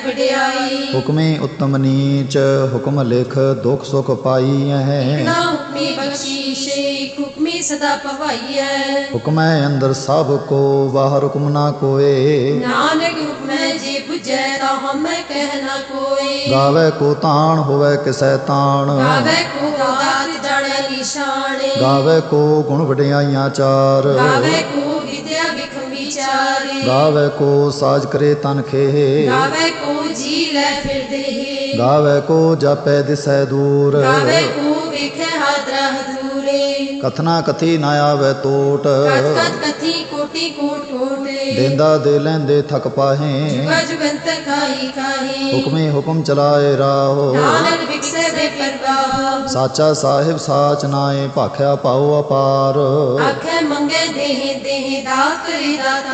ਵਡਿਆਈ। ਹੁਕਮੀ ਉਤਮ ਨੀਚ ਹੁਕਮ ਲਿਖ ਦੁਖ ਸੁਖ ਪਾਈ ਐ ਨਾ ਹੁਕਮੀ ਬਖਸ਼ੀਸ਼ੇ ਹੁਕਮੀ ਸਦਾ ਪਵਾਈਐ। ਹੁਕਮੈ ਅੰਦਰ ਸਭ ਕੋ ਬਾਹਰ ਹੁਕਮ ਨਾ ਕੋਏ। ਨਾਨਕ ਹੁਕਮੈ ਜੇ 부ਜੈ ਤਾਂ ਹਮੈ ਕਹਿ ਨਾ ਕੋਈ ਗਾਵੇ ਕੋ ਤਾਣ ਹੋਵੇ ਕਿਸੈ ਤਾਣ। ਗਾਵੇ ਕੋ ਦਾਤ ਜਾਣੇ ਨਿਸ਼ਾਨੇ। ਗਾਵੇ ਕੋ ਗੁਣ ਵਡਿਆਈਆਂ ਚਾਰ। ਗਾਵੇ ਕੋ ਵਿਦਿਆ ਵਿਖਮ ਵਿਚਾਰੇ। ਗਾਵੇ ਕੋ ਸਾਜ ਕਰੇ ਤਨ ਖੇ। ਗਾਵੇ ਲੈ ਫਿਰਦੇ ਹੈ ਗਾਵੇ ਕੋ ਜਾਪੈ ਦਿਸੈ ਦੂਰ। ਗਾਵੇ ਕੋ ਵੇਖੇ ਹਾਦਰਾ ਹਦੂਰੇ। ਕਥਨਾ ਕਥੀ ਨਾ ਆਵੇ ਟੋਟ। ਕਤ ਕਤ ਕਥੀ ਕੋਟੀ ਕੋਟ ਕੋਟੇ। ਦੇਂਦਾ ਦੇ ਲੈਂਦੇ ਥਕ ਪਾਹੇ। ਜੁਗਾ ਜੁਗੰਤ ਖਾਈ ਖਾਈ ਹੁਕਮੇ ਹੁਕਮ ਚਲਾਏ ਰਾਹੋ। ਨਾਨਕ ਵਿਖਸੇ ਬੇ ਪਰਵਾਹ। ਸਾਚਾ ਸਾਹਿਬ ਸਾਚ ਨਾਏ ਭਾਖਿਆ ਪਾਉ ਅਪਾਰ। ਆਖੇ ਮੰਗੇ ਦੇਹ ਦੇਹ ਦਾਤ ਰੇ ਦਾਤਾਰੇ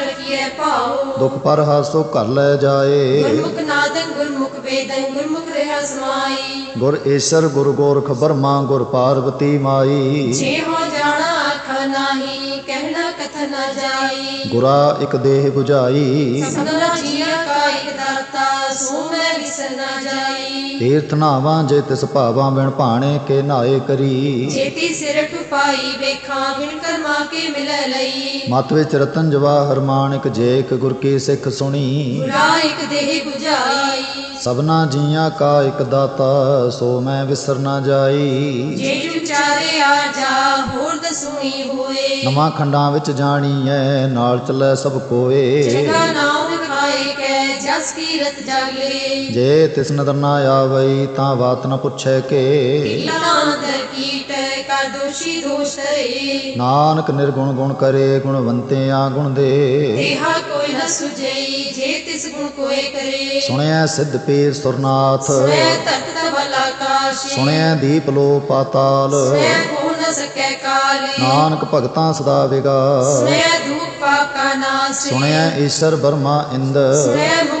ਦੁਖ ਪਰ ਹਸੋ ਘਰ ਲੈ ਜਾਏ। ਗੁਰਮੁਖ ਨਾਦਨ ਗੁਰਮੁਖ ਵੇਦਨ ਗੁਰਮੁਖ ਰਹਿ ਸਮਾਈ। ਗੁਰ ਈਸ਼ਰ ਗੁਰ ਗੋਰਖ ਬਰਮਾ ਗੁਰ ਪਾਰਵਤੀ ਮਾਈ। ਜੇ ਹੋ ਜਾਣਾ ਆਖਾ ਨਾਹੀ ਕਹਿਣਾ ਕਥ ਨਾ ਜਾਈ। ਗੁਰਾ ਇੱਕ ਦੇਹ 부ਝਾਈ ਸਭਨਾ ਸੋ ਮੈਂ ਵਿਸਰ ਨਾ ਜਾਈ। ਤੀਰਥ ਨਾਵਾਂ ਜੇ ਤਿਸ ਭਾਵਾਂ ਬਿਨ ਭਾਣੇ ਕੇ ਨਾਏ ਕਰੀ। ਜੇਤੀ ਸਿਰ ਟੁਪਾਈ ਵੇਖਾਂ ਬਿਨ ਕਰਮਾ ਕੇ ਮਿਲੈ ਲਈ। ਮਤ ਵਿੱਚ ਰਤਨ ਜਵਾਹਰ ਮਾਣਿਕ ਜੇਕ ਗੁਰ ਕੀ ਸਿੱਖ ਸੁਣੀ। ਗੁਰਾ ਇਕ ਦੇਹ 부ਝਾਈ ਸਭਨਾ ਜੀਆਂ ਕਾ ਇੱਕ ਦਾਤਾ ਸੋ ਮੈਂ ਵਿਸਰ ਨਾ ਜਾਈ। ਜੇ ਵਿਚਾਰੇ ਆ ਜਾ ਹੋਰ ਦਸੂਣੀ ਹੋਏ। ਨਵਾਂ ਖੰਡਾਂ ਵਿੱਚ ਜਾਣੀਐ ਨਾਲ ਚੱਲੈ ਸਭ ਕੋਏ। ਜਗਾ ਖਾਏ ਕੈ ਜਸ ਕੀ ਰਤ ਜਾਗੇ। ਜੇ ਤਿਸ ਨਦਰ ਨਾ ਆਵਈ ਤਾਂ ਬਾਤ ਨ ਪੁੱਛੈ ਕੇ। ਦੋਸ਼ੀ ਦੋਸ਼ ਤਰੇ ਨਾਨਕ ਨਿਰਗੁਣ ਗੁਣ ਕਰੇ ਗੁਣਵੰਤਿਆਂ ਗੁਣ ਦੇ। ਦੇਹਾ ਕੋਈ ਨ ਸੁਜਈ ਜੇ ਤਿਸ ਗੁਣ ਕੋਏ ਕਰੇ। ਸੁਣਿਆ ਸਿੱਧ ਪੀਰ ਸੁਰਨਾਥ। ਤਖਤ ਸੁਣਿਆ ਦੀਪ ਲੋ ਪਾਤਾਲ। ਸੁਣੈ ਹੋ ਨ ਸਕੈ ਕਾਲ। ਨਾਨਕ ਭਗਤਾਂ ਸਦਾ ਧੂਪ ਨਾਸ। ਸੁਣਿਆ ਈਸ਼ਰ ਬਰਮਾ ਇੰਦ। ਮੰਦ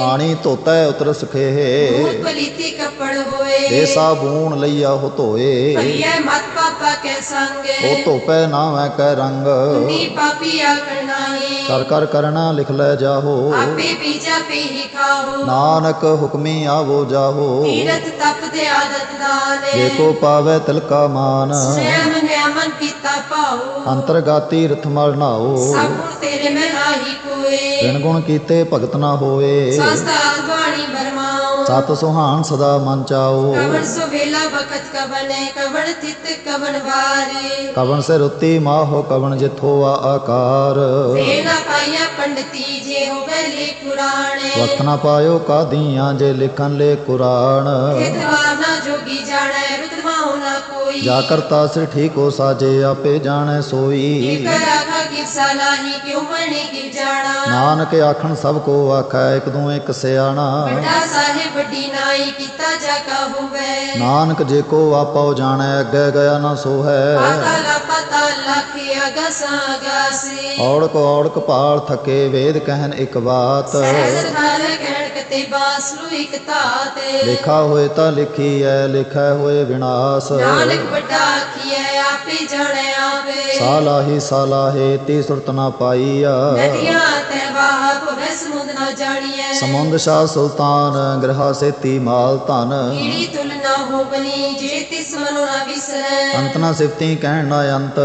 ਪਾਣੀ ਧੋਤੈ ਉਤਰ ਸਖੇ। ਮੂਤ ਪਲੀਤੀ ਕੱਪੜ ਹੋਏ। ਦੇ ਸਾਬੂਨ ਲਈਆ ਹੋ ਧੋਏ। ਭਈਏ ਮਤ ਪਾਪਾ ਕੇ ਉਹ ਸੰਗੇ ਧੋਪੈ ਨਾਵੇਂ ਕੈ ਰੰਗ। ਨੀ ਪਾਪੀ ਆਕੜ ਨਾਹੀ ਕਰ ਕਰ ਕਰਣਾ ਲਿਖ ਲੈ ਜਾਹੋ। ਆਪੇ ਪੀਜਾ ਪੀ ਹੀ ਖਾਓ ਨਾਨਕ ਹੁਕਮੀ ਆਵੋ ਜਾਹੋ। ਤੀਰਤ ਤਪ ਤੇ ਆਦਤ ਦਾਨੇ ਜੇ ਕੋ ਪਾਵੈ ਤਿਲਕਾ ਮਾਨ। ਸੈਮ ਨਿਆਮਨ ਕੀਤਾ ਪਾਓ ਅੰਤਰਗਾਤੀ ਰਥ ਮਲ ਨਾਓ ਸਭ ਤੇਰੇ ਮੈਂ ਨਾਹੀ ਕੋਏ ਬਿਨ ਗੁਣ ਕੀਤੇ ਭਗਤ ਨਾ ਹੋਏ ਬਾਣੀ ਬਰਮਾਓ ਸਤ ਸੁਹਾਣ ਸਦਾ ਮਨ ਚਾਓ। ਕਵਣ ਸੋ ਵੇਲਾ ਬਖਤ ਕਵਨੇ ਕਵਣ ਥਿਤ ਕਵਣ ਵਾਰੀ। ਕਵਣ ਸੇ ਰੁੱਤੀ ਮਾਹੋ ਕਵਣ ਜਿਥੋ ਆ ਆਕਾਰ। ਵੇ ਨਾ ਪਾਈਆ ਪੰਡਤੀ ਜੇ ਹੋਵੇ ਲੇ ਪੁਰਾਣੇ। ਵਕਤ ਨਾ ਪਾਇਓ ਕਾਦੀਆਂ ਜੇ ਲਿਖਨ ਲੈ ਕੁਰਾਨ। ਕਿਤਵਾ ਨਾ ਜੋਗੀ ਜਾਣੈ ਰੁਤਮਾ ਹੋਣਾ ਕੋਈ। ਜਾ ਕਰਤਾ ਸਿਰ ਠੀਕ ਸਾਜੇ ਆਪੇ ਜਾਣੈ ਸੋਈ। ਇਕ ਰਾਖਾ ਕੀ ਸਲਾਹੀ ਕਿਉ ਮਣੀ ਕੀ ਨਾਨਕ ਆਖਣ ਸਭ ਕੋ ਆਖੈ ਇਕ ਦੂ ਇਕ ਸਿਆਣਾ। ਵੱਡਾ ਸਾਹਿਬ ਨਾਈ ਕੀਤਾ ਜਾ ਕਾ ਹੋਵੇ। ਨਾਨਕ ਜੇ ਕੋ ਆਪੋ ਜਾਣੈ ਅੱਗੇ ਗਿਆ ਨਾ ਸੋ ਹੈ ਪਾਤਾਲਾ ਪਾਤਾਲਾ ਕੀ ਅਗਸਾ ਔੜਕ ਔੜਕ ਪਾਲ ਥਕੇ ਵੇਦ ਕਹਿਨ ਇੱਕ ਬਾਤ। ਸਹਿਜ ਨਾਲ ਕਹਿਣ ਕਤੇ ਬਾਸਲੂ ਇਕ ਤਾਤੇ ਲਿਖਾ ਹੋਏ ਤਾਂ ਲਿਖੀ ਐ ਲਿਖੈ ਹੋਏ ਵਿਨਾਸ਼। ਨਾਨਕ ਵੱਡਾ ਆਖੀਐ ਆਪੇ ਜਾਣੈ ਆਵੇ। ਸਾਲਾਹੀ ਸਾਲਾਹੇ ਤੀ ਸੁਰਤ ਨਾ ਪਾਈਆ। ਨਦੀਆਂ ਸਮੁੰਦ ਸ਼ਾਹ ਸੁਲਤਾਨ ਗ੍ਰਹਾ ਸੇਤੀ ਮਾਲ ਧਨ। ਕੀੜੀ ਤੁਲ ਨਾ ਹੋ ਬਨੀ ਜੇ ਤਿਸ ਮਨੁ ਨਾ ਵਿਸਰੈ। ਅੰਤ ਨਾ ਸਿਫਤੀ ਕਹਿਣ ਨਾ ਅੰਤ।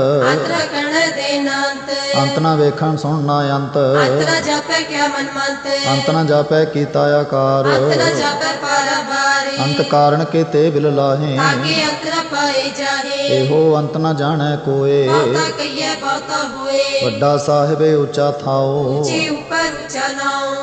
ਦੇ ਅੰਤ ਨਾ ਵੇਖਣ ਸੁਣ ਨਾ ਅੰਤ। ਅੰਤਰ ਜਾਪੈ ਕਿਆ ਮਨ ਮੰਤ। ਅੰਤ ਨਾ ਜਾਪੈ ਕੀਤਾ ਆਕਾਰ। ਅੰਤਰ ਜਾਪੈ ਪਾਰਾ ਬਾਰੇ। ਅੰਤ ਕਾਰਣ ਕੀਤੇ ਬਿਲ ਲਾਹੇ। ਆਗੇ ਪਾਏ ਜਾਹੇ। ਇਹੋ ਅੰਤ ਨਾ ਜਾਣੈ ਕੋਏ। ਬਹੁਤਾ ਕਈਐ ਬਹੁਤਾ ਹੋਏ। ਵੱਡਾ ਸਾਹਿਬ ਉੱਚਾ ਥਾਓ। ਉੱਚੇ ਨਾਉ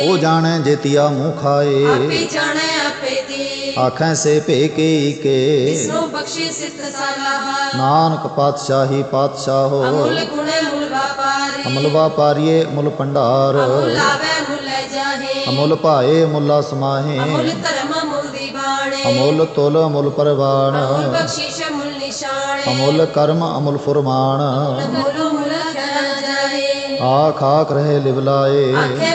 ਉਹ ਜਾਣੈ ਜੇਤੀਆ ਮੂੰਹ ਖਾਏ। ਆਪੇ ਜਾਣੈ ਆਪੇ ਦੀ। ਆਖੈ ਸੇ ਭੇ ਕੀ ਕੇ। ਇਸਨੂੰ ਬਖਸ਼ੇ ਸਲਾਹ ਨਾਨਕ ਪਾਤਸ਼ਾਹੀ ਪਾਤਸ਼ਾਹੋ ਅਮੁੱਲ ਗੁਣੇ ਮੁੱਲ ਵਾਪਾਰੇ। ਅਮਲ ਵਾਪਾਰੀਏ ਮੁੱਲ ਭੰਡਾਰ। ਅਮੁੱਲ ਆਵੇ ਮੁੱਲ ਲੈ ਜਾਹੇ। ਅਮੁੱਲ ਭਾਏ ਮੁੱਲਾ ਸਮਾਹੇ। ਅਮੁੱਲ ਧਰਮ ਮੁੱਲ ਦੀ ਬਾਣੇ। ਅਮੁੱਲ ਤੁਲ ਅਮੁੱਲ ਪਰਵਾਨ ਅਮੁੱਲ ਬਖਸ਼ਿਸ਼ ਮੁੱਲ ਨਿਸ਼ਾਨ ਅਮੁੱਲ ਕਰਮ ਅਮੁੱਲ ਫੁਰਮਾਨ ਮੂਲੋ ਮੂਲ ਜਾਏ। ਆਖ ਆਖ ਰਹੇ ਲਿਵਲਾਏ। ਆਖੇ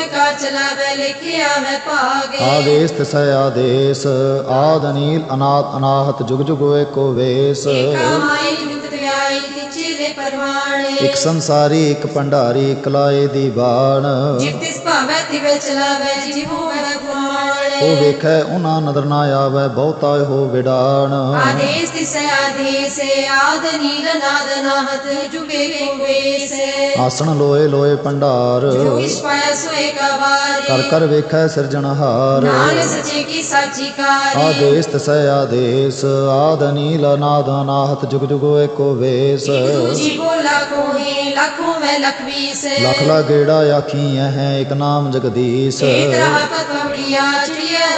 ਕਾਰ ਚਲਾਵੇ ਲਿਖਿਆ ਆਵੇ ਭਾਗ। ਆਦੇਸ ਤਸੈ ਆਦੇਸ ਆਦ ਨੀਲ ਅਨਾਥ ਅਨਾਹਤ ਜੁਗ ਜੁਗ ਏਕੋ ਵੇਸ। ਕਾਮਾਈ ਨਿਤ ਦਿਆਈ ਤਿਚੇ ਦੇ ਪਰਵਾਣੇ। ਇਕ ਸੰਸਾਰੀ ਇਕ ਭੰਡਾਰੀ ਇਕ ਲਾਏ ਦੀ ਬਾਣ। ਜਿਤ ਤਿਸ ਭਾਵੇ ਤਿਵੇ ਚਲਾਵੇ ਜਿਵੋ ਮੈਂ ਗੁਆਣੇ। ਉਹ ਵੇਖੈ ਉਹਨਾਂ ਨਦਰ ਨਾ ਆਵੈ ਬਹੁਤਾ ਹੋ ਵਿਡਾਣ। ਆਦੇਸ ਤਿਸੈ ਆਦੇਸ ਆਦ ਨੀਲ ਨਾਦ ਨਾਹਤ ਜੁਗੇ ਕੋ ਵੇਸ ਆਸਣ ਲੋਏ ਲੋਏ ਭੰਡਾਰ ਜੋ ਇਸ ਪਾਇਆ ਸੋਏ ਕਾ ਵਾਰੀ ਕਰ ਕਰ ਵੇਖੈ ਸਿਰਜਣਹਾਰ ਨਾਨਕ ਸੱਚੇ ਕੀ ਸਾਚੀ ਕਾਰੀ। ਆਦੇਸ ਤਸੈ ਆਦੇਸ ਆਦ ਨੀਲ ਨਾਦ ਅਨਾਹਤ ਜੁਗ ਜੁਗ ਏਕੋ ਵੇਸ। ਲੱਖੋਂ ਮੈਂ ਲਖ ਲਾ ਗੇੜਾ ਆਖੀ ਹੈ ਇਕ ਨਾਮ ਜਗਦੀਸ਼। ਏਕ ਰਹਾ ਪਤਵੜੀਆ ਚਿੜੀਆ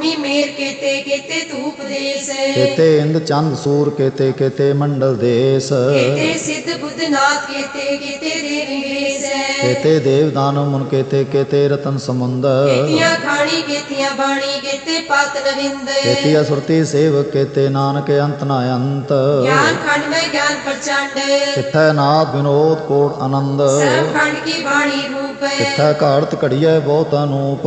ਭੂਮੀ ਮੇਰ ਕੀਤੇ ਕੀਤੇ ਧੂਪ ਦੇਸ। ਕੇਤੇ ਇੰਦ ਚੰਦ ਸੂਰ ਕੇਤੇ ਕੇਤੇ ਮੰਡਲ ਦੇਸ। ਕੀਤੇ ਸਿੱਧ ਬੁੱਧ ਨਾਥ ਕੀਤੇ ਕੀਤੇ ਦੇ ਨਿਵੇਸ਼। ਕੇਤੇ ਦੇਵ ਦਾਨਵ ਮੁਨ ਕੇਤੇ ਕੇਤੇ ਰਤਨ ਸਮੁੰਦ। ਕੀਤਿਆਂ ਖਾਣੀ ਕੀਤਿਆਂ ਬਾਣੀ ਕੀਤੇ ਪਾਤ ਨਵਿੰਦ ਕੇਤੀ ਅਸੁਰਤੀ ਸੇਵਕ ਕੇਤੇ ਨਾਨਕ ਅੰਤ ਨਾ ਅੰਤ। ਗਿਆਨ ਖੰਡ ਮੈਂ ਗਿਆਨ ਪ੍ਰਚੰਡ। ਕਿਥੈ ਨਾਦ ਵਿਨੋਦ ਕੋਟ ਆਨੰਦ। ਸਰਬ ਖੰਡ ਕੀ ਬਾਣੀ ਰੂਪ। ਕਿਥੈ ਘਾੜਤ ਘੜੀਐ ਬਹੁਤ ਅਨੂਪ